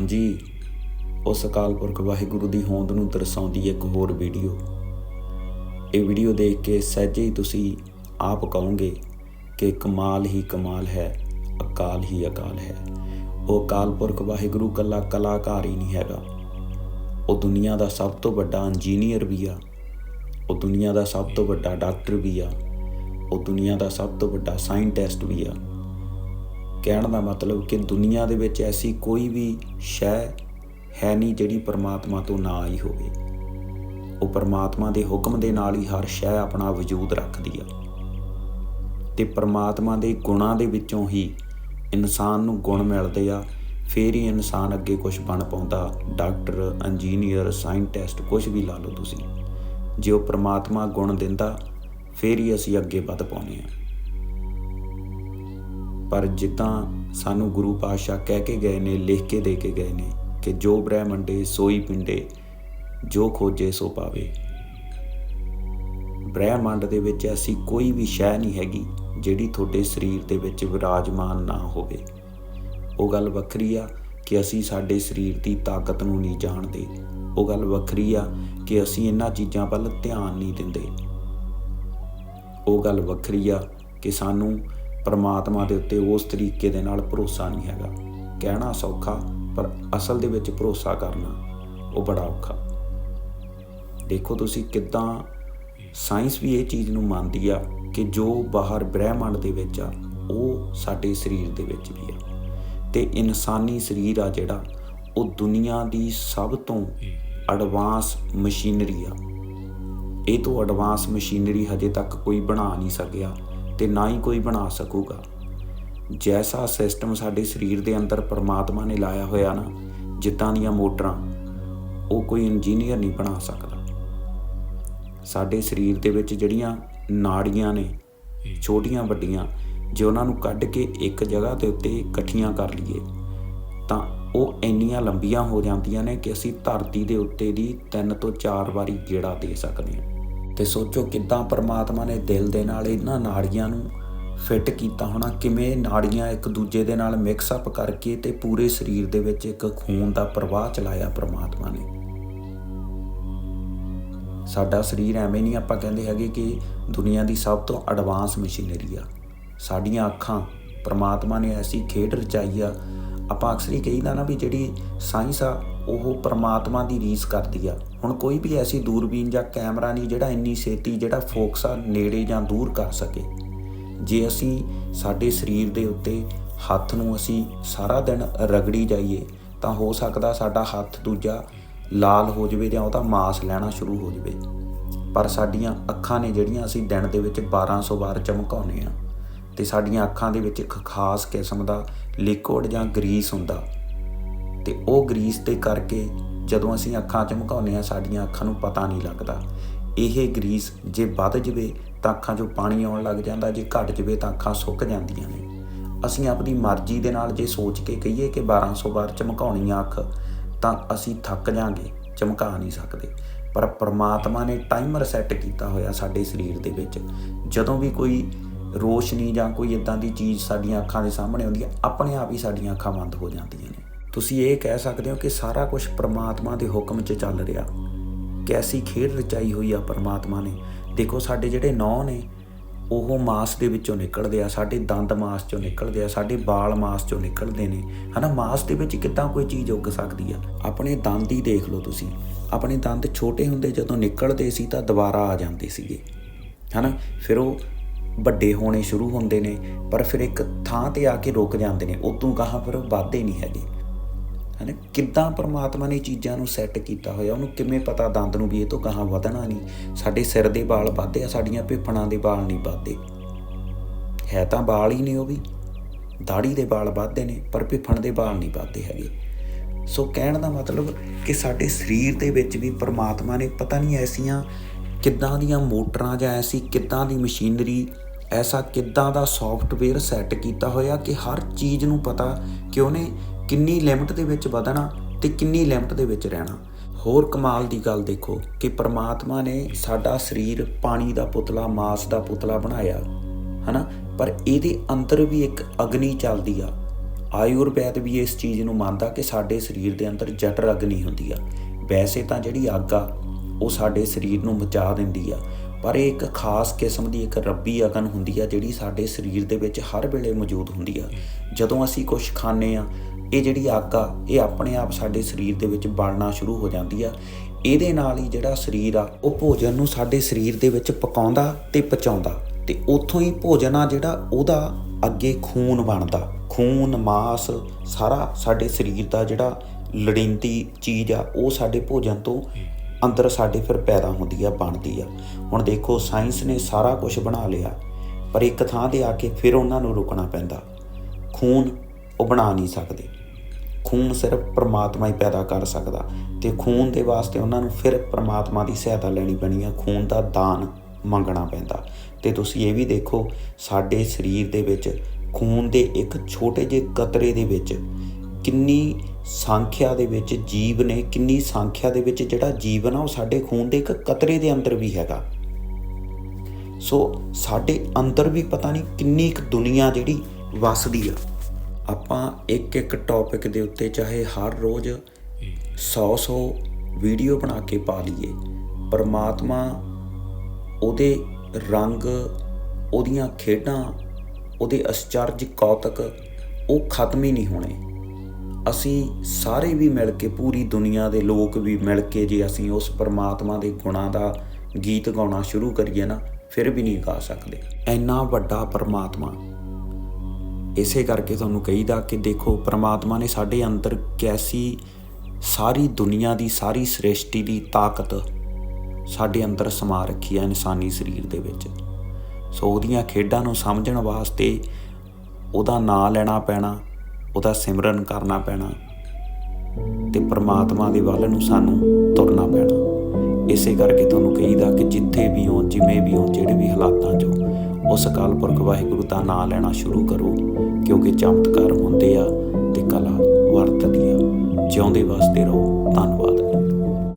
ਹਾਂਜੀ, ਉਸ ਅਕਾਲ ਪੁਰਖ ਵਾਹਿਗੁਰੂ ਦੀ ਹੋਂਦ ਨੂੰ ਦਰਸਾਉਂਦੀ ਇੱਕ ਹੋਰ ਵੀਡੀਓ। ਇਹ ਵੀਡੀਓ ਦੇਖ ਕੇ ਸਹਿਜੇ ਹੀ ਤੁਸੀਂ ਆਪ ਕਹੋਗੇ ਕਿ ਕਮਾਲ ਹੀ ਕਮਾਲ ਹੈ, ਅਕਾਲ ਹੀ ਅਕਾਲ ਹੈ। ਉਹ ਅਕਾਲ ਪੁਰਖ ਵਾਹਿਗੁਰੂ ਕੱਲਾ ਕਲਾਕਾਰ ਹੀ ਨਹੀਂ ਹੈਗਾ। ਉਹ ਦੁਨੀਆ ਦਾ ਸਭ ਤੋਂ ਵੱਡਾ ਇੰਜੀਨੀਅਰ ਵੀ ਆ। ਉਹ ਦੁਨੀਆ ਦਾ ਸਭ ਤੋਂ ਵੱਡਾ ਡਾਕਟਰ ਵੀ ਆ। ਉਹ ਦੁਨੀਆ ਦਾ ਸਭ ਤੋਂ ਵੱਡਾ ਸਾਇੰਟਿਸਟ ਵੀ ਆ। ਕਹਿਣ ਦਾ ਮਤਲਬ ਕਿ ਦੁਨੀਆ ਦੇ ਵਿੱਚ ਐਸੀ ਕੋਈ ਵੀ ਸ਼ੈ ਹੈ ਨਹੀਂ ਜਿਹੜੀ ਪਰਮਾਤਮਾ ਤੋਂ ਨਾ ਆਈ ਹੋਵੇ। ਉਹ ਪਰਮਾਤਮਾ ਦੇ ਹੁਕਮ ਦੇ ਨਾਲ ਹੀ ਹਰ ਸ਼ੈ ਆਪਣਾ ਵਜੂਦ ਰੱਖਦੀ ਆ। ਤੇ ਪਰਮਾਤਮਾ ਦੇ ਗੁਣਾਂ ਦੇ ਵਿੱਚੋਂ ਹੀ ਇਨਸਾਨ ਨੂੰ ਗੁਣ ਮਿਲਦੇ ਆ। ਫੇਰ ਹੀ ਇਨਸਾਨ ਅੱਗੇ ਕੁਝ ਬਣ ਪਾਉਂਦਾ। ਡਾਕਟਰ, ਇੰਜੀਨੀਅਰ, ਸਾਇੰਟਿਸਟ ਕੁਝ ਵੀ ਲਾ ਲਓ ਤੁਸੀਂ। ਜੇ ਉਹ ਪਰਮਾਤਮਾ ਗੁਣ ਦਿੰਦਾ, ਫੇਰ ਹੀ ਅਸੀਂ ਅੱਗੇ ਵੱਧ ਪਾਉਂਦੇ ਆ। ਪਰ ਜਿੱਦਾਂ ਸਾਨੂੰ ਗੁਰੂ ਪਾਤਸ਼ਾਹ ਕਹਿ ਕੇ ਗਏ ਨੇ, ਲਿਖ ਕੇ ਦੇ ਕੇ ਗਏ ਨੇ ਕਿ ਜੋ ਬ੍ਰਹਿਮੰਡੇ ਸੋਈ ਪਿੰਡੇ, ਜੋ ਖੋਜੇ ਸੋ ਪਾਵੇ। ਬ੍ਰਹਿਮੰਡ ਦੇ ਵਿੱਚ ਐਸੀ ਕੋਈ ਵੀ ਸ਼ੈ ਨਹੀਂ ਹੈਗੀ ਜਿਹੜੀ ਤੁਹਾਡੇ ਸਰੀਰ ਦੇ ਵਿੱਚ ਵਿਰਾਜਮਾਨ ਨਾ ਹੋਵੇ। ਉਹ ਗੱਲ ਵੱਖਰੀ ਆ ਕਿ ਅਸੀਂ ਸਾਡੇ ਸਰੀਰ ਦੀ ਤਾਕਤ ਨੂੰ ਨਹੀਂ ਜਾਣਦੇ। ਉਹ ਗੱਲ ਵੱਖਰੀ ਆ ਕਿ ਅਸੀਂ ਇਹਨਾਂ ਚੀਜ਼ਾਂ ਵੱਲ ਧਿਆਨ ਨਹੀਂ ਦਿੰਦੇ। ਉਹ ਗੱਲ ਵੱਖਰੀ ਆ ਕਿ ਸਾਨੂੰ ਪਰਮਾਤਮਾ ਦੇ ਉੱਤੇ ਉਸ ਤਰੀਕੇ ਦੇ ਨਾਲ ਭਰੋਸਾ ਨਹੀਂ ਹੈਗਾ। ਕਹਿਣਾ ਸੌਖਾ, ਪਰ ਅਸਲ ਦੇ ਵਿੱਚ ਭਰੋਸਾ ਕਰਨਾ ਉਹ ਬੜਾ ਔਖਾ। ਦੇਖੋ ਤੁਸੀਂ ਕਿਦਾਂ ਸਾਇੰਸ ਵੀ ਇਹ ਚੀਜ਼ ਨੂੰ ਮੰਨਦੀ ਆ ਕਿ ਜੋ ਬਾਹਰ ਬ੍ਰਹਿਮੰਡ ਦੇ ਵਿੱਚ ਆ, ਉਹ ਸਾਡੇ ਸਰੀਰ ਦੇ ਵਿੱਚ ਵੀ ਆ। ਤੇ ਇਨਸਾਨੀ ਸਰੀਰ ਆ ਜਿਹੜਾ, ਉਹ ਦੁਨੀਆ ਦੀ ਸਭ ਤੋਂ ਐਡਵਾਂਸ ਮਸ਼ੀਨਰੀ ਆ। ਇਹ ਤੋਂ ਐਡਵਾਂਸ ਮਸ਼ੀਨਰੀ ਹਜੇ ਤੱਕ ਕੋਈ ਬਣਾ ਨਹੀਂ ਸਕਿਆ। ਤੇ ਨਾ ਹੀ ਕੋਈ ਬਣਾ ਸਕੂਗਾ। ਜੈਸਾ ਸਿਸਟਮ ਸਾਡੇ ਸਰੀਰ ਦੇ ਅੰਦਰ ਪਰਮਾਤਮਾ ਨੇ ਲਾਇਆ ਹੋਇਆ ਨਾ, ਜਿੱਦਾਂ ਦੀਆਂ ਮੋਟਰਾਂ, ਉਹ ਕੋਈ ਇੰਜੀਨੀਅਰ ਨਹੀਂ ਬਣਾ ਸਕਦਾ। ਸਾਡੇ ਸਰੀਰ ਦੇ ਵਿੱਚ ਜਿਹੜੀਆਂ ਨਾੜੀਆਂ ਨੇ, ਛੋਟੀਆਂ ਵੱਡੀਆਂ, ਜੇ ਉਹਨਾਂ ਨੂੰ ਕੱਢ ਕੇ ਇੱਕ ਜਗ੍ਹਾ ਦੇ ਉੱਤੇ ਇਕੱਠੀਆਂ ਕਰ ਲਈਏ, ਤਾਂ ਉਹ ਇੰਨੀਆਂ ਲੰਬੀਆਂ ਹੋ ਜਾਂਦੀਆਂ ਨੇ ਕਿ ਅਸੀਂ ਧਰਤੀ ਦੇ ਉੱਤੇ ਦੀ ਤਿੰਨ ਤੋਂ ਚਾਰ ਵਾਰੀ ਗੇੜਾ ਦੇ ਸਕਦੇ ਹਾਂ। ਤੇ ਸੋਚੋ ਕਿੱਦਾਂ ਪਰਮਾਤਮਾ ਨੇ ਦਿਲ ਦੇ ਨਾਲ ਇਹਨਾਂ ਨਾੜੀਆਂ ਨੂੰ ਫਿੱਟ ਕੀਤਾ ਹੋਣਾ, ਕਿਵੇਂ ਨਾੜੀਆਂ ਇੱਕ ਦੂਜੇ ਦੇ ਨਾਲ ਮਿਕਸ ਅਪ ਕਰਕੇ ਤੇ ਪੂਰੇ ਸਰੀਰ ਦੇ ਵਿੱਚ ਇੱਕ ਖੂਨ ਦਾ ਪ੍ਰਵਾਹ ਚਲਾਇਆ ਪਰਮਾਤਮਾ ਨੇ। ਸਾਡਾ ਸਰੀਰ ਐਵੇਂ ਨਹੀਂ ਆਪਾਂ ਕਹਿੰਦੇ ਹੈਗੇ ਕਿ ਦੁਨੀਆ ਦੀ ਸਭ ਤੋਂ ਐਡਵਾਂਸ ਮਸ਼ੀਨਰੀ ਆ। ਸਾਡੀਆਂ ਅੱਖਾਂ, ਪਰਮਾਤਮਾ ਨੇ ਐਸੀ ਖੇਡ ਰਚਾਈ ਆ ਆਪਾਂ ਅਕਸਰ ਹੀ ਕਹੀਦਾ ਨਾ ਵੀ ਜਿਹੜੀ ਸਾਇੰਸ ਆ, ਉਹ ਪਰਮਾਤਮਾ ਦੀ ਰੀਸ ਕਰਦੀ ਆ। ਹੁਣ ਕੋਈ ਵੀ ਐਸੀ ਦੂਰਬੀਨ ਜਾਂ ਕੈਮਰਾ ਨਹੀਂ ਜਿਹੜਾ ਇੰਨੀ ਛੇਤੀ ਜਿਹੜਾ ਫੋਕਸ ਆ ਨੇੜੇ ਜਾਂ ਦੂਰ ਕਰ ਸਕੇ। ਜੇ ਅਸੀਂ ਸਾਡੇ ਸਰੀਰ ਦੇ ਉੱਤੇ ਹੱਥ ਨੂੰ ਅਸੀਂ ਸਾਰਾ ਦਿਨ ਰਗੜੀ ਜਾਈਏ, ਤਾਂ ਹੋ ਸਕਦਾ ਸਾਡਾ ਹੱਥ ਦੂਜਾ ਲਾਲ ਹੋ ਜਾਵੇ ਜਾਂ ਉਹਦਾ ਮਾਸ ਲੈਣਾ ਸ਼ੁਰੂ ਹੋ ਜਾਵੇ। ਪਰ ਸਾਡੀਆਂ ਅੱਖਾਂ ਨੇ ਜਿਹੜੀਆਂ ਅਸੀਂ ਦਿਨ ਦੇ ਵਿੱਚ 1200 ਵਾਰ ਚਮਕਾਉਂਦੇ ਆ ਤੇ ਸਾਡੀਆਂ ਅੱਖਾਂ ਦੇ ਵਿੱਚ ਇੱਕ ਖਾਸ ਕਿਸਮ ਦਾ ਲਿਕੁਇਡ ਜਾਂ ਗਰੀਸ ਹੁੰਦਾ। ਤੇ ਉਹ ਗਰੀਸ ਤੇ ਕਰਕੇ ਜਦੋਂ ਅਸੀਂ ਅੱਖਾਂ ਚਮਕਾਉਂਦੇ ਆ ਸਾਡੀਆਂ ਅੱਖਾਂ ਨੂੰ ਪਤਾ ਨਹੀਂ ਲੱਗਦਾ। ਇਹ ਗਰੀਸ ਜੇ ਵੱਧ ਜਵੇ ਤਾਂ ਅੱਖਾਂ 'ਚੋਂ ਪਾਣੀ ਆਉਣ ਲੱਗ ਜਾਂਦਾ, ਜੇ ਘਟ ਜਵੇ ਤਾਂ ਅੱਖਾਂ ਸੁੱਕ ਜਾਂਦੀਆਂ ਨੇ। ਅਸੀਂ ਆਪਣੀ ਮਰਜ਼ੀ ਦੇ ਨਾਲ ਜੇ ਸੋਚ ਕੇ ਕਹੀਏ ਕਿ 1200 ਵਾਰ ਚਮਕਾਉਣੀ ਆ ਅੱਖ, ਤਾਂ ਅਸੀਂ ਥੱਕ ਜਾਾਂਗੇ, ਚਮਕਾ ਨਹੀਂ ਸਕਦੇ। ਪਰ ਪ੍ਰਮਾਤਮਾ ਨੇ ਟਾਈਮਰ ਸੈੱਟ ਕੀਤਾ ਹੋਇਆ ਸਾਡੇ ਸਰੀਰ ਦੇ ਵਿੱਚ। ਜਦੋਂ ਵੀ ਕੋਈ ਰੋਸ਼ਨੀ ਜਾਂ ਕੋਈ ਇਦਾਂ ਦੀ ਚੀਜ਼ ਸਾਡੀਆਂ ਅੱਖਾਂ ਦੇ ਸਾਹਮਣੇ ਆਉਂਦੀ ਹੈ ਆਪਣੇ ਆਪ ਹੀ ਸਾਡੀਆਂ ਅੱਖਾਂ ਬੰਦ ਹੋ ਜਾਂਦੀਆਂ ਨੇ। ਤੁਸੀਂ ਇਹ ਕਹਿ ਸਕਦੇ ਹੋ ਕਿ ਸਾਰਾ ਕੁਝ ਪ੍ਰਮਾਤਮਾ ਦੇ ਹੁਕਮ 'ਚ ਚੱਲ ਰਿਹਾ। ਕੈਸੀ ਖੇਡ ਰਚਾਈ ਹੋਈ ਆ ਪ੍ਰਮਾਤਮਾ ਨੇ। ਦੇਖੋ, ਸਾਡੇ ਜਿਹੜੇ ਨੌ ਨੇ, ਉਹ ਮਾਸ ਦੇ ਵਿੱਚੋਂ ਨਿਕਲਦੇ ਆ, ਸਾਡੇ ਦੰਦ ਮਾਸ ਚੋਂ ਨਿਕਲਦੇ ਆ, ਸਾਡੇ ਵਾਲ ਮਾਸ ਚੋਂ ਨਿਕਲਦੇ ਨੇ। ਹਨਾ, ਮਾਸ ਦੇ ਵਿੱਚ ਕਿੱਦਾਂ ਕੋਈ ਚੀਜ਼ ਉੱਗ ਸਕਦੀ ਆ? ਆਪਣੇ ਦੰਦ ਹੀ ਦੇਖ ਲਓ ਤੁਸੀਂ। ਆਪਣੇ ਦੰਦ ਛੋਟੇ ਹੁੰਦੇ ਜਦੋਂ ਨਿਕਲਦੇ ਸੀ ਤਾਂ ਦੁਬਾਰਾ ਆ ਜਾਂਦੇ ਸੀਗੇ। ਹਨਾ, ਫਿਰ ਉਹ ਵੱਡੇ ਹੋਣੇ ਸ਼ੁਰੂ ਹੁੰਦੇ ਨੇ, ਪਰ ਫਿਰ ਇੱਕ ਥਾਂ ਤੇ ਆ ਕੇ ਰੁਕ ਜਾਂਦੇ ਨੇ, ਉਦੋਂ ਗਾਹਾਂ ਫਿਰ ਉਹ ਵੱਧਦੇ ਨਹੀਂ ਹੈਗੇ। ਹਨਾ, ਕਿੱਦਾਂ ਪਰਮਾਤਮਾ ਨੇ ਚੀਜ਼ਾਂ ਨੂੰ ਸੈੱਟ ਕੀਤਾ ਹੋਇਆ, ਉਹਨੂੰ ਕਿਵੇਂ ਪਤਾ ਦੰਦ ਨੂੰ ਵੀ ਇਹ ਤੋਂ ਗਾਹਾਂ ਵਧਣਾ ਨਹੀਂ। ਸਾਡੇ ਸਿਰ ਦੇ ਵਾਲ ਵੱਧਦੇ ਆ, ਸਾਡੀਆਂ ਪਿੱਪਣਾਂ ਦੇ ਵਾਲ ਨਹੀਂ ਵੱਧਦੇ ਹੈ ਤਾਂ ਵਾਲ ਹੀ ਨੇ ਉਹ ਵੀ। ਦਾੜੀ ਦੇ ਵਾਲ ਵੱਧਦੇ ਨੇ, ਪਰ ਪਿੱਪਣ ਦੇ ਵਾਲ ਨਹੀਂ ਵੱਧਦੇ ਹੈਗੇ। ਸੋ ਕਹਿਣ ਦਾ ਮਤਲਬ ਕਿ ਸਾਡੇ ਸਰੀਰ ਦੇ ਵਿੱਚ ਵੀ ਪਰਮਾਤਮਾ ਨੇ ਪਤਾ ਨਹੀਂ ਐਸੀਆਂ ਕਿੱਦਾਂ ਦੀਆਂ ਮੋਟਰਾਂ ਜਾਂ ਐਸੀ ਕਿੱਦਾਂ ਦੀ ਮਸ਼ੀਨਰੀ, ਐਸਾ ਕਿੱਦਾਂ ਦਾ ਸੌਫਟਵੇਅਰ ਸੈੱਟ ਕੀਤਾ ਹੋਇਆ ਕਿ ਹਰ ਚੀਜ਼ ਨੂੰ ਪਤਾ ਕਿ ਉਹਨੇ ਕਿੰਨੀ ਲਿਮਟ ਦੇ ਵਿੱਚ ਵਧਣਾ ਤੇ ਕਿੰਨੀ ਲਿਮਟ ਦੇ ਵਿੱਚ ਰਹਿਣਾ। ਹੋਰ ਕਮਾਲ ਦੀ ਗੱਲ ਦੇਖੋ ਕਿ ਪ੍ਰਮਾਤਮਾ ਨੇ ਸਾਡਾ ਸਰੀਰ ਪਾਣੀ ਦਾ ਪੁਤਲਾ, ਮਾਸ ਦਾ ਪੁਤਲਾ ਬਣਾਇਆ, ਹਨਾ? ਪਰ ਇਹਦੇ ਅੰਦਰ ਵੀ ਇੱਕ ਅਗਨੀ ਚੱਲਦੀ ਆ। ਆਯੁਰਵੈਦ ਵੀ ਇਸ ਚੀਜ਼ ਨੂੰ ਮੰਨਦਾ ਕਿ ਸਾਡੇ ਸਰੀਰ ਦੇ ਅੰਦਰ ਜਟਰ ਅਗਨੀ ਹੁੰਦੀ ਆ। ਵੈਸੇ ਤਾਂ ਜਿਹੜੀ ਅੱਗ ਆ ਉਹ ਸਾਡੇ ਸਰੀਰ ਨੂੰ ਮਚਾ ਦਿੰਦੀ ਆ। ਪਰ ਇਹ ਇੱਕ ਖਾਸ ਕਿਸਮ ਦੀ ਇੱਕ ਰੱਬੀ ਅਗਨ ਹੁੰਦੀ ਆ, ਜਿਹੜੀ ਸਾਡੇ ਸਰੀਰ ਦੇ ਵਿੱਚ ਹਰ ਵੇਲੇ ਮੌਜੂਦ ਹੁੰਦੀ ਆ। ਜਦੋਂ ਅਸੀਂ ਕੁਝ ਖਾਂਦੇ ਆ, ਇਹ ਜਿਹੜੀ ਅੱਗ ਆ, ਇਹ ਆਪਣੇ ਆਪ ਸਾਡੇ ਸਰੀਰ ਦੇ ਵਿੱਚ ਬਲਣਾ ਸ਼ੁਰੂ ਹੋ ਜਾਂਦੀ ਆ। ਇਹਦੇ ਨਾਲ ਹੀ ਜਿਹੜਾ ਸਰੀਰ ਆ, ਉਹ ਭੋਜਨ ਨੂੰ ਸਾਡੇ ਸਰੀਰ ਦੇ ਵਿੱਚ ਪਕਾਉਂਦਾ ਤੇ ਪਚਾਉਂਦਾ। ਤੇ ਉੱਥੋਂ ਹੀ ਭੋਜਨ ਆ ਜਿਹੜਾ, ਉਹਦਾ ਅੱਗੇ ਖੂਨ ਬਣਦਾ। ਖੂਨ, ਮਾਸ, ਸਾਰਾ ਸਾਡੇ ਸਰੀਰ ਦਾ ਜਿਹੜਾ ਲੜਿੰਦੀ ਚੀਜ਼ ਆ, ਉਹ ਸਾਡੇ ਭੋਜਨ ਤੋਂ ਅੰਦਰ ਸਾਡੇ ਫਿਰ ਪੈਦਾ ਹੁੰਦੀ ਆ, ਬਣਦੀ ਆ। ਹੁਣ ਦੇਖੋ, ਸਾਇੰਸ ਨੇ ਸਾਰਾ ਕੁਝ ਬਣਾ ਲਿਆ, ਪਰ ਇੱਕ ਥਾਂ ਤੇ ਆ ਕੇ ਫਿਰ ਉਹਨਾਂ ਨੂੰ ਰੁਕਣਾ ਪੈਂਦਾ। ਖੂਨ ਉਹ ਬਣਾ ਨਹੀਂ ਸਕਦੇ। ਖੂਨ ਸਿਰਫ ਪ੍ਰਮਾਤਮਾ ਹੀ ਪੈਦਾ ਕਰ ਸਕਦਾ ਤੇ ਖੂਨ ਦੇ ਵਾਸਤੇ ਉਹਨਾਂ ਨੂੰ ਫਿਰ ਪ੍ਰਮਾਤਮਾ ਦੀ ਸਹਾਇਤਾ ਲੈਣੀ ਪੈਣੀ ਆ। ਖੂਨ ਦਾ ਦਾਨ ਮੰਗਣਾ ਪੈਂਦਾ। ਤੇ ਤੁਸੀਂ ਇਹ ਵੀ ਦੇਖੋ, ਸਾਡੇ ਸਰੀਰ ਦੇ ਵਿੱਚ ਖੂਨ ਦੇ ਇੱਕ ਛੋਟੇ ਜਿਹੇ ਕਤਰੇ ਦੇ ਵਿੱਚ ਕਿੰਨੀ ਸੰਖਿਆ ਦੇ ਵਿੱਚ ਜੀਵ ਨੇ, ਕਿੰਨੀ ਸੰਖਿਆ ਦੇ ਵਿੱਚ ਜਿਹੜਾ ਜੀਵਨ ਆ, ਉਹ ਸਾਡੇ ਖੂਨ ਦੇ ਇੱਕ ਕਤਰੇ ਦੇ ਅੰਦਰ ਵੀ ਹੈਗਾ। ਸੋ ਸਾਡੇ ਅੰਦਰ ਵੀ ਪਤਾ ਨਹੀਂ ਕਿੰਨੀ ਕੁ ਦੁਨੀਆ ਜਿਹੜੀ ਵਸਦੀ ਆ। ਆਪਾਂ ਇੱਕ ਇੱਕ ਟੌਪਿਕ ਦੇ ਉੱਤੇ ਚਾਹੇ ਹਰ ਰੋਜ਼ 100-100 ਵੀਡੀਓ ਬਣਾ ਕੇ ਪਾ ਲਈਏ। ਪਰਮਾਤਮਾ ਉਹਦੇ ਰੰਗ, ਉਹਦੀਆਂ ਖੇਡਾਂ, ਉਹਦੇ ਅਚਰਜ ਕੌਤਕ, ਉਹ ਖਤਮ ਹੀ ਨਹੀਂ ਹੋਣੇ। ਅਸੀਂ ਸਾਰੇ ਵੀ ਮਿਲ ਕੇ, ਪੂਰੀ ਦੁਨੀਆ ਦੇ ਲੋਕ ਵੀ ਮਿਲ ਕੇ ਜੇ ਅਸੀਂ ਉਸ ਪਰਮਾਤਮਾ ਦੇ ਗੁਣਾਂ ਦਾ ਗੀਤ ਗਾਉਣਾ ਸ਼ੁਰੂ ਕਰੀਏ ਨਾ, ਫਿਰ ਵੀ ਨਹੀਂ ਗਾ ਸਕਦੇ। ਇੰਨਾ ਵੱਡਾ ਪਰਮਾਤਮਾ। ਇਸੇ ਕਰਕੇ ਤੁਹਾਨੂੰ ਕਹੀਦਾ ਕਿ ਦੇਖੋ, ਪਰਮਾਤਮਾ ਨੇ ਸਾਡੇ ਅੰਦਰ ਕੈਸੀ ਸਾਰੀ ਦੁਨੀਆ ਦੀ, ਸਾਰੀ ਸ੍ਰਿਸ਼ਟੀ ਦੀ ਤਾਕਤ ਸਾਡੇ ਅੰਦਰ ਸਮਾ ਰੱਖੀ ਹੈ ਇਨਸਾਨੀ ਸਰੀਰ ਦੇ ਵਿੱਚ। ਸੋ ਉਹਦੀਆਂ ਖੇਡਾਂ ਨੂੰ ਸਮਝਣ ਵਾਸਤੇ ਉਹਦਾ ਨਾਂ ਲੈਣਾ ਪੈਣਾ ਉਹਦਾ ਸਿਮਰਨ ਕਰਨਾ ਪੈਣਾ ਤੇ ਪ੍ਰਮਾਤਮਾ ਦੇ ਵੱਲ ਨੂੰ ਸਾਨੂੰ ਤੁਰਨਾ ਪੈਣਾ। ਇਸੇ ਕਰਕੇ ਤੁਹਾਨੂੰ ਕਹੀਦਾ ਕਿ ਜਿੱਥੇ ਵੀ ਹੋ ਜਿਵੇਂ ਵੀ ਹੋ ਜਿਹੜੇ ਵੀ ਹਾਲਾਤਾਂ 'ਚ ਹੋ, ਉਸ ਅਕਾਲ ਪੁਰਖ ਵਾਹਿਗੁਰੂ ਦਾ ਨਾਮ ਲੈਣਾ ਸ਼ੁਰੂ ਕਰੋ ਕਿਉਂਕਿ ਚਮਤਕਾਰ ਹੁੰਦੇ ਆ ਤੇ ਕਲਾ ਵਰਤਦੀ ਆ। ਜਿਉਂਦੇ ਵਾਸਤੇ ਰਹੋ। ਧੰਨਵਾਦ।